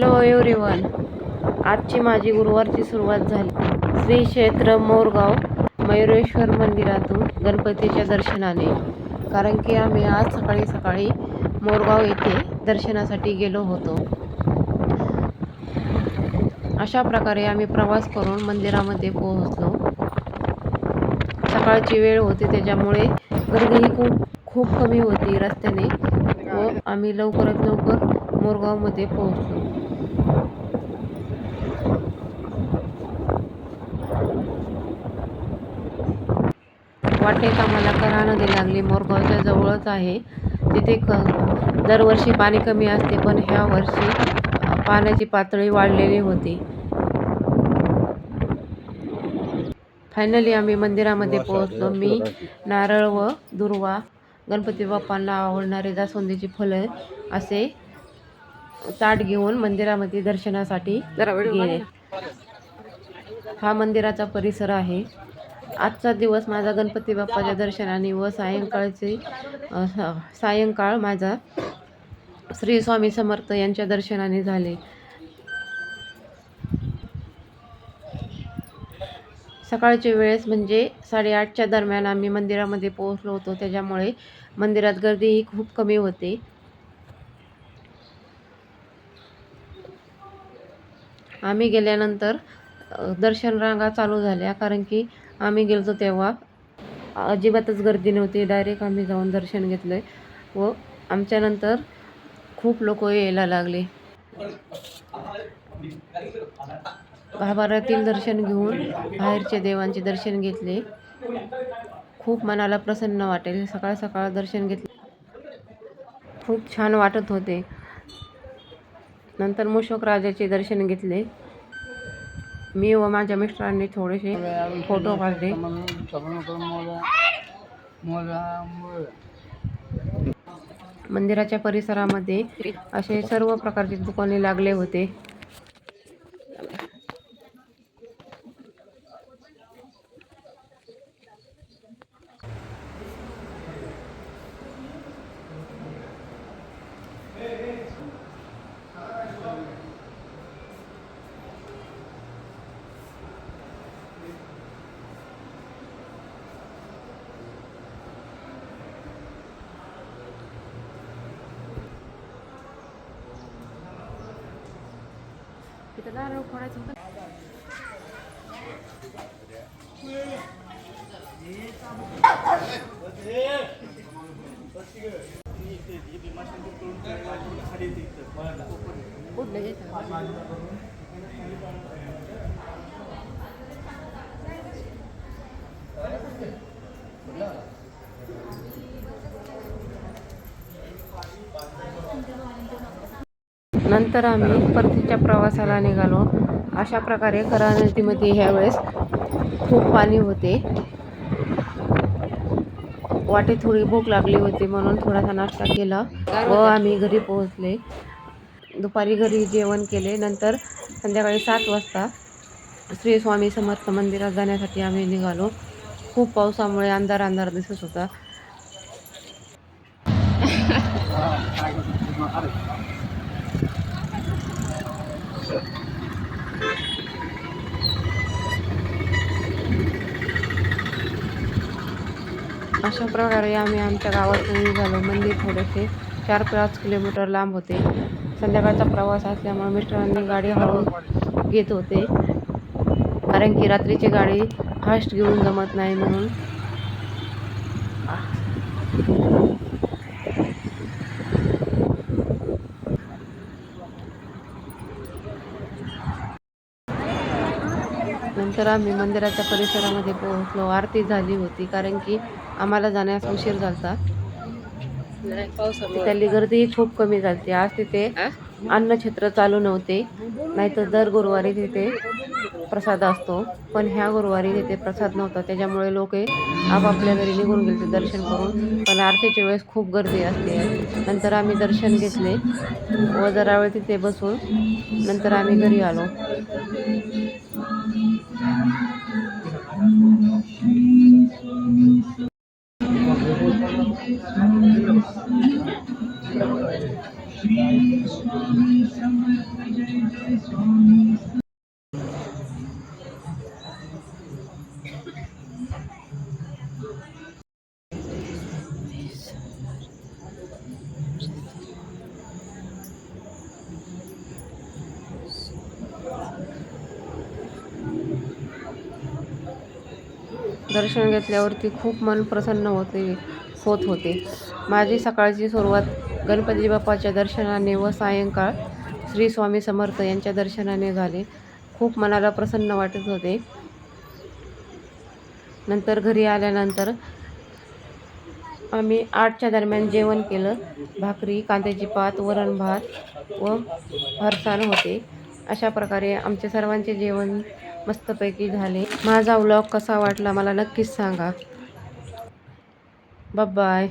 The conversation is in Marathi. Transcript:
हॅलो एव्हरीवन आजची माझी गुरुवारची सुरुवात झाली. श्री क्षेत्र मोरगाव मयुरेश्वर मंदिरातून गणपतीच्या दर्शनाने. कारण की आम्ही आज सकाळी सकाळी मोरगाव येथे दर्शनासाठी गेलो होतो. अशा प्रकारे आम्ही प्रवास करून मंदिरामध्ये पोहोचलो. सकाळची वेळ होती त्याच्यामुळे गर्दीही खूप खूप कमी होती रस्त्याने. व आम्ही लवकरात लवकर मोरगावमध्ये पोहोचलो. वाटेत आम्हाला करा नदी लागली. मोरगावच्या जवळच आहे. तिथे क दरवर्षी पाणी कमी असते पण ह्या वर्षी पाण्याची पातळी वाढलेली होती. फायनली आम्ही मंदिरामध्ये पोहोचलो. मी नारळ व दुर्वा गणपती बाप्पांना आवडणारे जास्वंदीची फुलं असे ताट घेऊन मंदिरामध्ये दर्शनासाठी गेले. हा मंदिराचा परिसर आहे. आजचा दिवस माझा गणपती बाप्पाच्या दर्शनाने व सायंकाळचे सायंकाळ माझा श्री स्वामी समर्थ यांच्या दर्शनाने झाले. सकाळच्या वेळेस म्हणजे साडेआठच्या दरम्यान आम्ही मंदिरामध्ये पोहोचलो होतो. त्याच्यामुळे मंदिरात गर्दीही खूप कमी होते. आम्ही गेल्यानंतर दर्शन रांगा चालू झाल्या. कारण की आम्ही गेलो तेव्हा. अजिबातच गर्दी नव्हती. डायरेक्ट आम्ही जाऊन दर्शन घेतलं आहे व आमच्यानंतर खूप लोक यायला लागले. गाभाऱ्यातील दर्शन घेऊन बाहेरच्या देवांचे दर्शन घेतले. खूप मनाला प्रसन्न वाटेल. सकाळ सकाळ दर्शन घेतले. खूप छान वाटत होते. नंतर मुशोक राजाचे दर्शन घेतले. मी व माझ्या मिस्टरांनी थोडेसे फोटो काढले. मंदिराच्या परिसरामध्ये असे सर्व प्रकारचे दुकाने लागले होते. तिथं नारळ फोडायचं होतं. कुठलं नंतर आम्ही परतीच्या प्रवासाला निघालो. अशा प्रकारे करा नदीमध्ये ह्यावेळेस खूप पाणी होते. वाटेत थोडी भूक लागली होती म्हणून थोडासा नाश्ता केला व आम्ही घरी पोहोचले. दुपारी घरी जेवण केले. नंतर संध्याकाळी सात वाजता श्री स्वामी समर्थ मंदिरात जाण्यासाठी आम्ही निघालो. खूप पावसामुळे अंधार अंधार दिसत होता. अशा प्रकारे आम्ही आमच्या गावातून निघालो मंदिर थोडेसे चार पाच किलोमीटर लांब होते. संध्याकाळचा प्रवास असल्यामुळे मिस्टरांनी गाडी हळू घेत होते. कारण की रात्रीची गाडी फास्ट घेऊन जमत नाही म्हणून. नंतर आम्ही मंदिराच्या परिसरामध्ये पोहोचलो. आरती झाली होती. कारण की आम्हाला जाण्यास उशीर झाला त्याली गर्दी खूप कमी झाली आज तिथे अन्नछत्र चालू नव्हते. नाहीतर दर गुरुवारी तिथे प्रसाद असतो. पण ह्या गुरुवारी तिथे प्रसाद नव्हता. त्याच्यामुळे लोक आपापल्या घरी निघून गेले दर्शन करून. पण आरतीच्या वेळेस खूप गर्दी असते. नंतर आम्ही दर्शन घेतले व जरा वेळ तिथे बसून नंतर आम्ही घरी आलो. दर्शन घेतल्यावरती खूप मन प्रसन्न होते होत होते. माझी सकाळची सुरुवात गणपती बाप्पाच्या दर्शनाने व सायंकाळ श्री स्वामी समर्थ यांच्या दर्शनाने झाले. खूप मनाला प्रसन्न वाटत होते. नंतर घरी आल्यानंतर आम्ही आठच्या दरम्यान जेवण केलं. भाकरी कांद्याची पात वरण भात व फरसाण होते. अशा प्रकारे आमचे सर्वांचे जेवण मस्तपैकी झाले. माझा व्लॉग कसा वाटला मला नक्कीच सांगा. बाय